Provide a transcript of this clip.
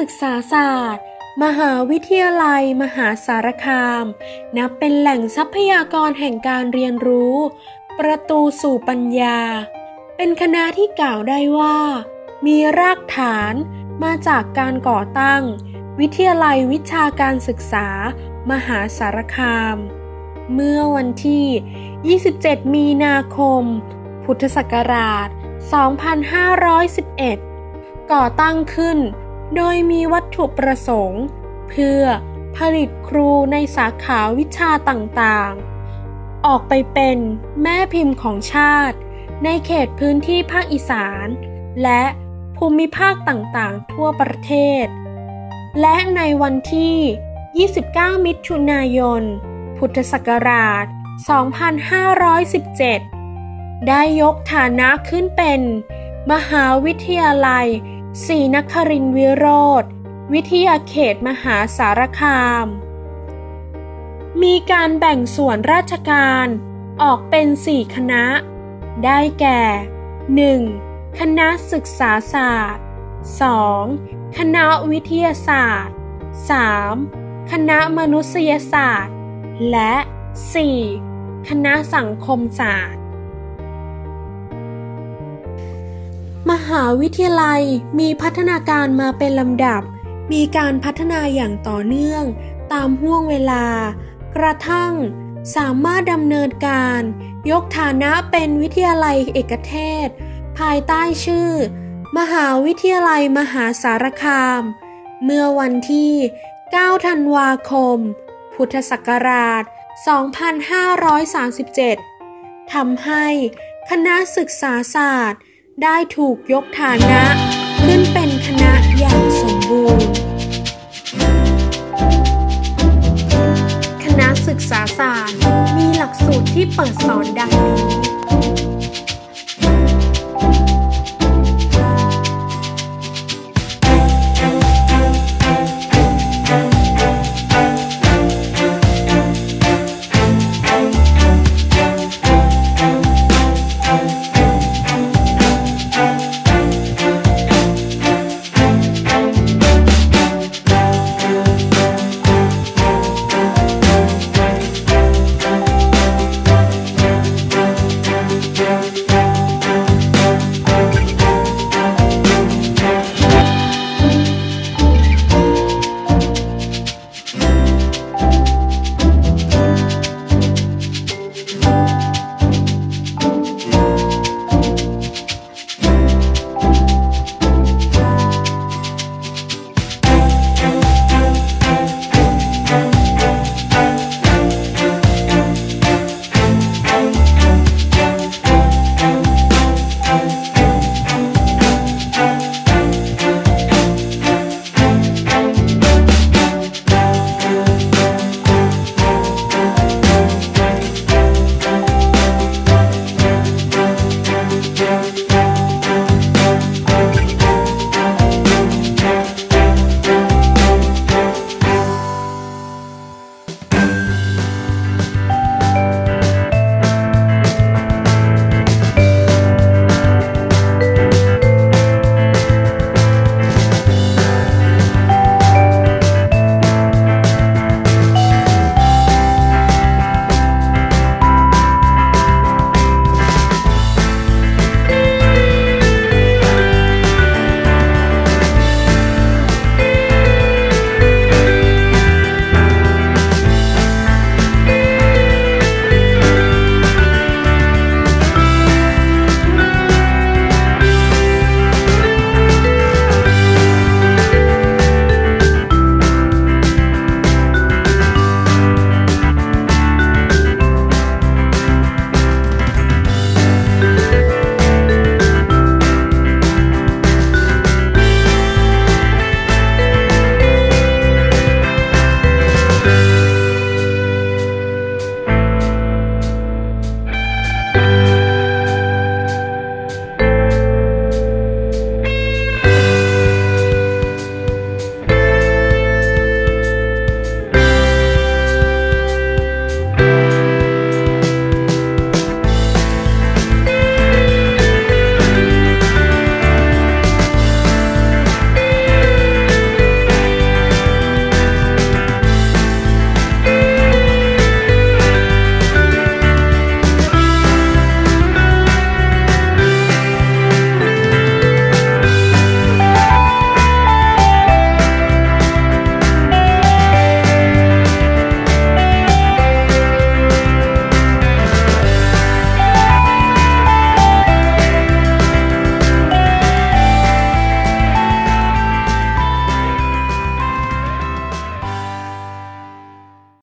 ศึกษาศาสตร์ มหาวิทยาลัย มหาสารคาม นับเป็นแหล่งทรัพยากรแห่งการเรียนรู้ ประตูสู่ปัญญา เป็นคณะที่กล่าวได้ว่า มีรากฐานมาจากการก่อตั้ง วิทยาลัยวิชาการศึกษา มหาสารคาม เมื่อวันที่ 27 มีนาคม พุทธศักราช 2511 ก่อตั้งขึ้น โดยมีวัตถุประสงค์ เพื่อผลิตครูในสาขาวิชาต่างๆ ออกไปเป็นแม่พิมพ์ของชาติ ในเขตพื้นที่ภาคอีสาน และภูมิภาคต่างๆ ทั่วประเทศ และในวันที่ 29 มิถุนายน พุทธศักราช 2517 ได้ยกฐานะขึ้นเป็น มหาวิทยาลัย ศรีนครินวิโรธวิทยาเขตมหาสารคาม มีการแบ่งส่วนราชการออกเป็นสี่คณะ ได้แก่ 1. คณะศึกษาศาสตร์ 2. คณะวิทยาศาสตร์ 3. คณะมนุษยศาสตร์ และ 4. คณะสังคมศาสตร์ มหาวิทยาลัยมีพัฒนาการมาเป็นลำดับ มีการพัฒนาอย่างต่อเนื่องตามห่วงเวลา กระทั่งสามารถดำเนินการ ยกฐานะเป็นวิทยาลัยเอกเทศ ภายใต้ชื่อ มหาวิทยาลัยมหาสารคาม เมื่อวันที่ 9 ธันวาคม พุทธศักราช 2537ทำให้คณะศึกษาศาสตร์ ได้ถูกยกฐานะ ขึ้นเป็นคณะอย่างสมบูรณ์ คณะศึกษาศาสตร์มีหลักสูตรที่เปิดสอนดังนี้